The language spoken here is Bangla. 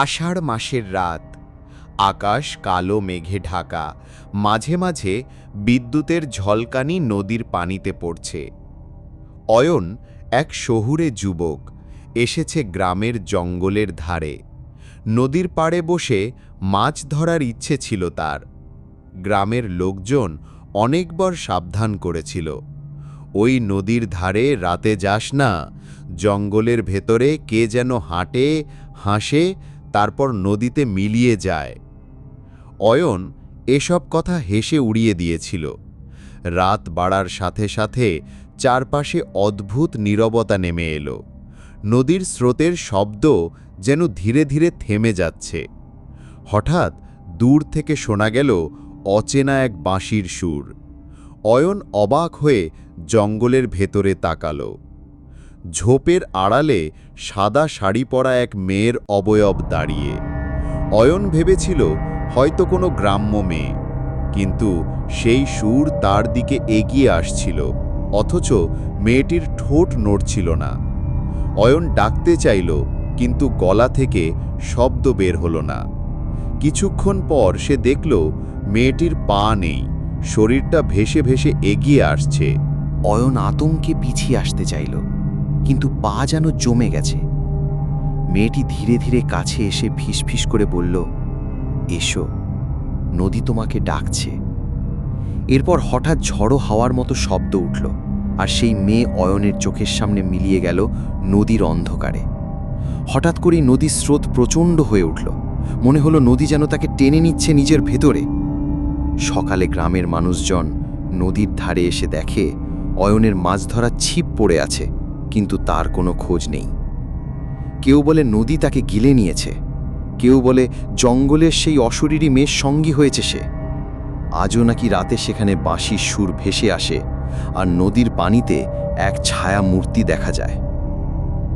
আষাঢ় মাসের রাত। আকাশ কালো, মেঘে ঢাকা। মাঝে মাঝে বিদ্যুতের ঝলকানি নদীর পানিতে পড়ছে। অয়ন এক শহুরে যুবক এসেছে গ্রামের জঙ্গলের ধারে। নদীর পাড়ে বসে মাছ ধরার ইচ্ছে ছিল তার। গ্রামের লোকজন অনেকবার সাবধান করেছিল। ওই নদীর ধারে রাতে যাস না, জঙ্গলের ভেতরে কে যেন হাঁটে, হাসে তারপর নদীতে মিলিয়ে যায়। অয়ন এসব কথা হেসে উড়িয়ে দিয়েছিল। রাত বাড়ার সাথে সাথে চারপাশে অদ্ভুত নীরবতা নেমে এলো। নদীর স্রোতের শব্দ যেন ধীরে ধীরে থেমে যাচ্ছে। হঠাৎ দূর থেকে শোনা গেল অচেনা এক বাঁশির সুর। অয়ন অবাক হয়ে জঙ্গলের ভেতরে তাকালো। ঝোপের আড়ালে সাদা শাড়ি পরা এক মেয়ের অবয়ব দাঁড়িয়ে। অয়ন ভেবেছিল হয়তো কোনো গ্রাম্য মেয়ে, কিন্তু সেই সুর তার দিকে এগিয়ে আসছিল, অথচ মেয়েটির ঠোঁট নড়ছিল না। অয়ন ডাকতে চাইল, কিন্তু গলা থেকে শব্দ বের হল না। কিছুক্ষণ পর সে দেখল মেয়েটির পা নেই, শরীরটা ভেসে ভেসে এগিয়ে আসছে। অয়ন আতঙ্কে পিছিয়ে আসতে চাইল। কিন্তু পা যেন জমে গেছে। মেয়েটি ধীরে ধীরে কাছে এসে ফিসফিস করে বলল, এসো, নদী তোমাকে ডাকছে। এরপর হঠাৎ ঝড়ো হাওয়ার মতো শব্দ উঠল আর সেই মেয়ে অয়নের চোখের সামনে মিলিয়ে গেল নদীর অন্ধকারে। হঠাৎ করেই নদীর স্রোত প্রচণ্ড হয়ে উঠল। মনে হলো নদী যেন তাকে টেনে নিচ্ছে নিজের ভেতরে। সকালে গ্রামের মানুষজন নদীর ধারে এসে দেখে অয়নের মাছ ধরা ছিপ পড়ে আছে। কিন্তু তার কোনো খোঁজ নেই। কেউ বলে নদী তাকে গিলে নিয়েছে। কেউ বলে জঙ্গলের সেই অশরীরী মেয়ের সঙ্গী হয়েছে সে। আজও নাকি রাতে সেখানে বাঁশির সুর ভেসে আসে আর নদীর পানিতে এক ছায়া মূর্তি দেখা যায়।